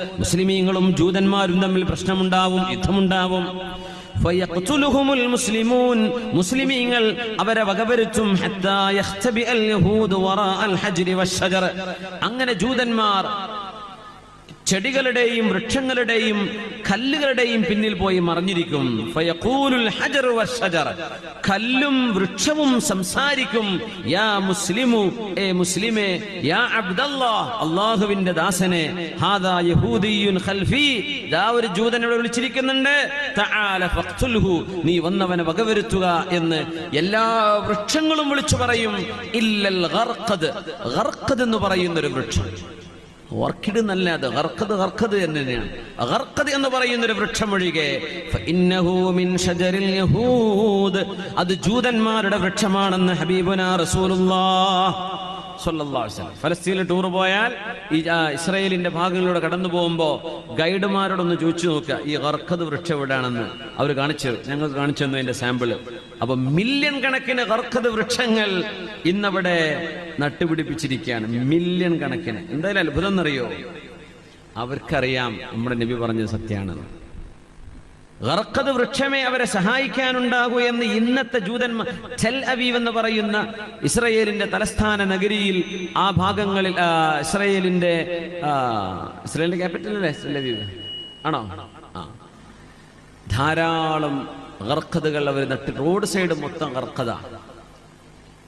മുസ്ലിമീങ്ങളും ജൂതന്മാരും തമ്മിൽ പ്രശ്നമുണ്ടാവും യുദ്ധമുണ്ടാവും. മുസ്ലിമൂൻ. മുസ്ലിമീങ്ങൾ അവരെ വകവരുത്തും. അങ്ങനെ ജൂതന്മാർ ചെടികളുടെയും വൃക്ഷങ്ങളുടെയും കല്ലുകളുടെയും പിന്നിൽ പോയി മറിഞ്ഞിരിക്കും. കല്ലും വൃക്ഷവും സംസാരിക്കും. യാ മുസ്ലിമു ഏ മുസ്ലിമേ യാ അബ്ദല്ലാ അള്ളാഹുവിന്റെ ദാസനെ. ഹാദാ യഹൂദിയുൻ ഖൽഫി. ദാ ഒരു ജൂതനോട് വിളിച്ചിരിക്കുന്നുണ്ട്. തആല ഫഖ്തുൽഹു നീ വന്നവനെ വകവരുത്തുക എന്ന് എല്ലാ വൃക്ഷങ്ങളും വിളിച്ചു പറയും. ഇല്ലൽ ഗർഖദ്. ഗർഖദ് എന്ന് പറയുന്ന ഒരു വൃക്ഷം. ഓർക്കിഡ് എന്നല്ല അത് ഹർക്കത് ഹർക്കത് തന്നെയാണ് ഹർക്കത് എന്ന് പറയുന്ന ഒരു വൃക്ഷം ഒഴികെ അത് ജൂതന്മാരുടെ വൃക്ഷമാണെന്ന് ഹബീബുന വസല്ലം. ഫലസ്തീനിൽ ടൂർ പോയാൽ ഈ ഇസ്രയേലിന്റെ ഇസ്രായേലിന്റെ ഭാഗങ്ങളിലൂടെ കടന്നു പോകുമ്പോൾ ഗൈഡുമാരോടൊന്ന് ചോദിച്ചു നോക്കുക ഈ ഹർക്കത് വൃക്ഷം എവിടെയാണെന്ന്? അവർ കാണിച്ചു ഞങ്ങൾ കാണിച്ചു തന്നു അതിന്റെ സാമ്പിൾ. അപ്പൊ മില്യൺ കണക്കിന് ഹർക്കത് വൃക്ഷങ്ങൾ ഇന്നവിടെ നട്ടുപിടിപ്പിച്ചിരിക്കുകയാണ് മില്യൺ കണക്കിന്. എന്തായാലും അത്ഭുതം എന്നറിയോ? അവർക്കറിയാം നമ്മുടെ നബി പറഞ്ഞത് സത്യമാണെന്ന് ഗർഖദ് വൃക്ഷമേ അവരെ സഹായിക്കാനുണ്ടാകൂ എന്ന് ഇന്നത്തെ ജൂതന്മാർ ചെൽ അവീവ് എന്ന് പറയുന്ന ഇസ്രയേലിന്റെ തലസ്ഥാന നഗരിയിൽ ആ ഭാഗങ്ങളിൽ ഇസ്രയേലിന്റെ ഇസ്രയേലിന്റെ ക്യാപിറ്റൽ അല്ലേ? Tel Aviv? ആണോ? ആ. ധാരാളം ഗർഖദുകൾ അവർ നട്ട് റോഡ് സൈഡ് മൊത്തം ഗർഖദാണ്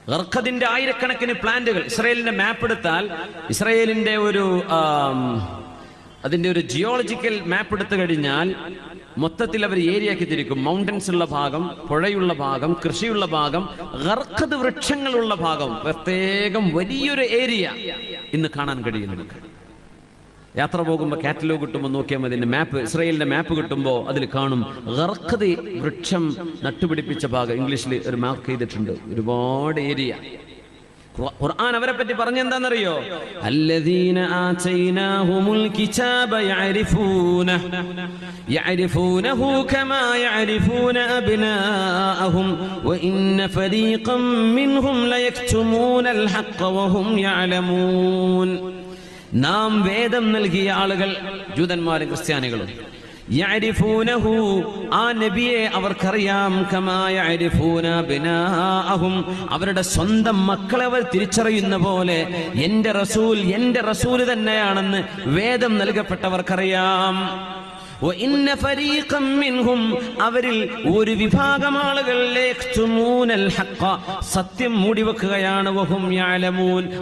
ഗർഖദിന്റെ ആയിരക്കണക്കിന് പ്ലാന്റുകൾ. ഇസ്രയേലിന്റെ മാപ്പ് എടുത്താൽ ഇസ്രയേലിന്റെ ഒരു അതിന്റെ ഒരു ജിയോളജിക്കൽ മാപ്പ് എടുത്തു കഴിഞ്ഞാൽ മൊത്തത്തിൽ അവർ ഏരിയക്ക് തിരിക്കും. മൗണ്ടൻസ് ഉള്ള ഭാഗം പുഴയുള്ള ഭാഗം കൃഷിയുള്ള ഭാഗം ഗർഖദ് വൃക്ഷങ്ങളുള്ള ഭാഗം. പ്രത്യേകം വലിയൊരു ഏരിയ ഇന്ന് കാണാൻ കഴിയും നമുക്ക് യാത്ര പോകുമ്പോൾ കാറ്റലോഗ് കിട്ടുമ്പോൾ നോക്കിയാൽ മതി. മാപ്പ് ഇസ്രയേലിന്റെ മാപ്പ് കിട്ടുമ്പോൾ അതിൽ കാണും. ഗർക്കതി വൃക്ഷം നട്ടുപിടിപ്പിച്ച ഭാഗം. ഇംഗ്ലീഷിൽ ഒരു മാർക്ക് ചെയ്തിട്ടുണ്ട്. ഒരുപാട് ഏരിയ ഖുർആൻ അവരെ പറ്റി പറഞ്ഞെന്താണെന്നറിയോ അല്ലദീന ആതൈനാഹുമുൽ കിതാബ യഅരിഫൂന. യഅരിഫൂനഹു കമാ യഅരിഫൂന അബ്നാഅഹും. വഇന്ന ഫരീഖം മിൻഹും ലയക്തുമൂനൽ ഹഖ്ഖ വഹും യഅലമൂൻ. നാം വേദം നൽകിയ ആളുകൾ ജൂതന്മാരും ക്രിസ്ത്യാനികളും. ആ നബിയെ അവർക്കറിയാം. അവരുടെ സ്വന്തം മക്കളെ അവർ തിരിച്ചറിയുന്ന പോലെ എന്റെ റസൂൽ എന്റെ റസൂൽ തന്നെയാണെന്ന് വേദം നൽകപ്പെട്ടവർക്കറിയാം. അവരിൽ ഒരു വിഭാഗം ആളുകൾ സത്യം മൂടിവെക്കുകയാണ്.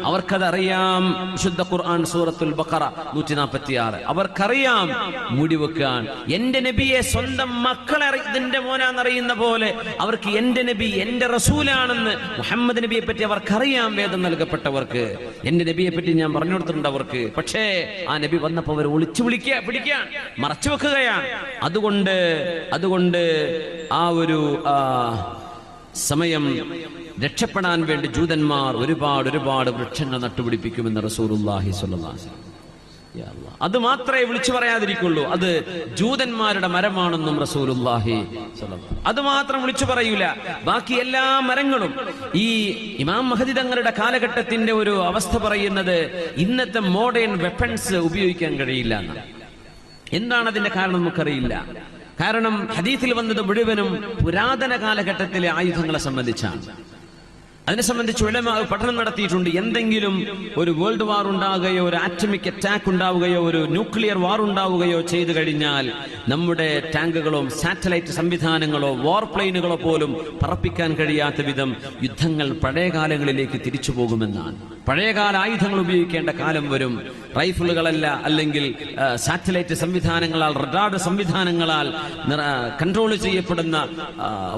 അവർക്കതറിയാം. ശുദ്ധ ഖുർആൻ സൂറത്തുൽ ബക്കറ നൂറ്റി നാൽപ്പത്തി ആറ് അവർക്കറിയാം മൂടിവെക്കാൻ. എന്റെ നബിയെ സ്വന്തം മക്കളെ ഇതിന്റെ മോനാന്നറിയുന്ന പോലെ അവർക്ക് എന്റെ നബി എന്റെ റസൂലാണെന്ന് മുഹമ്മദ് നബിയെ പറ്റി അവർക്കറിയാം വേദം നൽകപ്പെട്ടവർക്ക്. എന്റെ നബിയെ പറ്റി ഞാൻ പറഞ്ഞു കൊടുത്തിട്ടുണ്ട് അവർക്ക്. പക്ഷേ ആ നബി വന്നപ്പോൾ അവർ ഒളിച്ചു വിളിക്കുക പിടിക്കാൻ. മറച്ചു വെക്കുകയാണ് അതുകൊണ്ട് അതുകൊണ്ട് ആ ഒരു സമയം രക്ഷപ്പെടാൻ വേണ്ടി ജൂതന്മാർ ഒരുപാട് ഒരുപാട് വൃക്ഷങ്ങൾ നട്ടുപിടിപ്പിക്കുമെന്ന് റസൂറുല്ലാഹി സ്വല്ലാസ്. അത് മാത്രമേ വിളിച്ചു പറയാതിരിക്കുള്ളൂ. അത് ജൂതന്മാരുടെ മരമാണെന്നും റസൂലുല്ലാഹി അത് മാത്രം വിളിച്ചു പറയൂല. ബാക്കി എല്ലാ മരങ്ങളും. ഈ ഇമാം മഹദി തങ്ങളുടെ കാലഘട്ടത്തിന്റെ ഒരു അവസ്ഥ പറയുന്നത് ഇന്നത്തെ മോഡേൺ വെപ്പൺസ് ഉപയോഗിക്കാൻ കഴിയില്ല എന്നാണ്. എന്താണ് അതിന്റെ കാരണം നമുക്കറിയില്ല. കാരണം ഹദീസിൽ വന്നത് മുഴുവനും പുരാതന കാലഘട്ടത്തിലെ ആയുധങ്ങളെ സംബന്ധിച്ചാണ്. അതിനെ സംബന്ധിച്ച് ഉലമ പഠനം നടത്തിയിട്ടുണ്ട്. എന്തെങ്കിലും ഒരു വേൾഡ് വാർ ഉണ്ടാവുകയോ ഒരു ആറ്റമിക് അറ്റാക്ക് ഉണ്ടാവുകയോ ഒരു ന്യൂക്ലിയർ വാർ ഉണ്ടാവുകയോ ചെയ്തു കഴിഞ്ഞാൽ നമ്മുടെ ടാങ്കുകളോ സാറ്റലൈറ്റ് സംവിധാനങ്ങളോ വാർ പ്ലെയിനുകളോ പോലും പറപ്പിക്കാൻ കഴിയാത്ത വിധം യുദ്ധങ്ങൾ പഴയ കാലങ്ങളിലേക്ക് തിരിച്ചു പോകുമെന്നാണ്. പഴയകാല ആയുധങ്ങൾ ഉപയോഗിക്കേണ്ട കാലം വരും. റൈഫിളുകളല്ല അല്ലെങ്കിൽ സാറ്റലൈറ്റ് സംവിധാനങ്ങളാൽ റഡാർഡ് സംവിധാനങ്ങളാൽ കൺട്രോൾ ചെയ്യപ്പെടുന്ന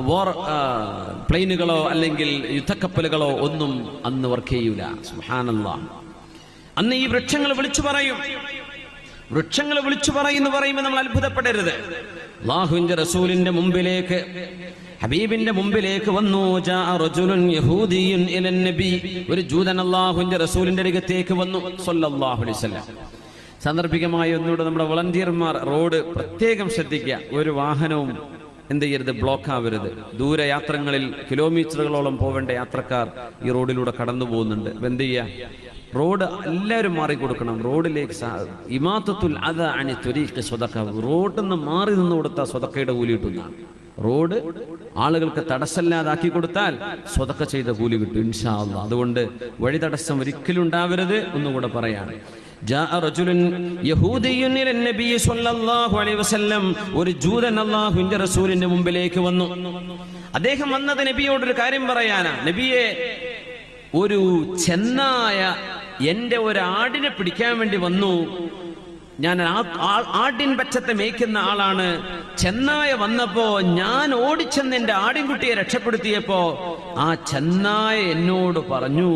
വോർ പ്ലെയിനുകളോ അല്ലെങ്കിൽ യുദ്ധക്കപ്പലുകളോ ഒന്നും അന്ന് വർക്ക് ചെയ്യൂല. അന്ന് ഈ വൃക്ഷങ്ങൾ വിളിച്ചു പറയും. വൃക്ഷങ്ങൾ വിളിച്ചു പറയുന്നു പറയുമ്പോൾ നമ്മൾ അത്ഭുതപ്പെടരുത്. അള്ളാഹുവിന്റെ റസൂലിന്റെ മുമ്പിലേക്ക് ഹബീബിന്റെ മുമ്പിലേക്ക് വന്നു. ഒരു ജൂതൻ അള്ളാഹുന്റെ റസൂലിന്റെ അരികത്തേക്ക് വന്നു. സന്ദർഭികമായി ഒന്നുകൂടെ നമ്മുടെ വളണ്ടിയർമാർ റോഡ് പ്രത്യേകം ശ്രദ്ധിക്കുക. ഒരു വാഹനവും എന്ത് ചെയ്യരുത് ബ്ലോക്ക് ആവരുത്. ദൂരയാത്രങ്ങളിൽ കിലോമീറ്ററുകളോളം പോവേണ്ട യാത്രക്കാർ ഈ റോഡിലൂടെ കടന്നു പോകുന്നുണ്ട്. എന്ത് ചെയ്യുക റോഡ് എല്ലാവരും മാറി കൊടുക്കണം റോഡിലേക്ക് ഇമാത്തത്തുൽ അത അണി ത്വരീഖ് സ്വതക്ക റോഡിൽ നിന്ന് മാറി നിന്ന് കൊടുത്ത സ്വതക്കയുടെ കൂലി റോഡ് ആളുകൾക്ക് തടസ്സമില്ലാതാക്കി കൊടുത്താൽ സ്വതക്ക ചെയ്ത കൂലി കിട്ടും ഇൻഷാല്ല അതുകൊണ്ട് വഴി തടസ്സം ഒരിക്കലും ഉണ്ടാവരുത് ഒന്നുകൂടെ പറയാണ്. ഒരു ജൂതൻ അള്ളാഹുവിന്റെ റസൂലിന്റെ മുമ്പിലേക്ക് വന്നു. അദ്ദേഹം വന്നത് നബിയോട് ഒരു കാര്യം പറയാനാ. നബിയെ ഒരു ചെന്നായ എന്റെ ഒരാടിനെ പിടിക്കാൻ വേണ്ടി വന്നു. ഞാൻ ആ- ആ- ആട്ടിൻ പച്ചത്തെ മേയ്ക്കുന്ന ആളാണ് ചെന്നായ വന്നപ്പോ ഞാൻ ഓടിച്ചെന്ന് എന്റെ ആടിൻകുട്ടിയെ രക്ഷപ്പെടുത്തിയപ്പോ ആ ചെന്നായ എന്നോട് പറഞ്ഞു.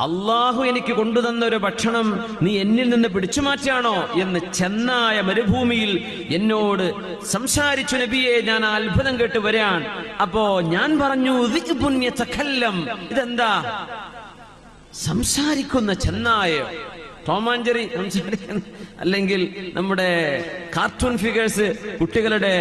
അള്ളാഹു എനിക്ക് കൊണ്ടുതന്ന ഒരു ഭക്ഷണം നീ എന്നിൽ നിന്ന് പിടിച്ചു മാറ്റാണോ എന്ന് ചെന്നായ മരുഭൂമിയിൽ എന്നോട് സംസാരിച്ചു നബിയെ ഞാൻ ആ അത്ഭുതം കേട്ട് വരാൻ അപ്പോ ഞാൻ പറഞ്ഞു. ഇതെന്താ സംസാരിക്കുന്ന ചെന്നായ ടോമാഞ്ചറി സംസാരിക്കുന്ന അല്ലെങ്കിൽ നമ്മുടെ കാർട്ടൂൺ ഫിഗേഴ്സ് കുട്ടികളുടെ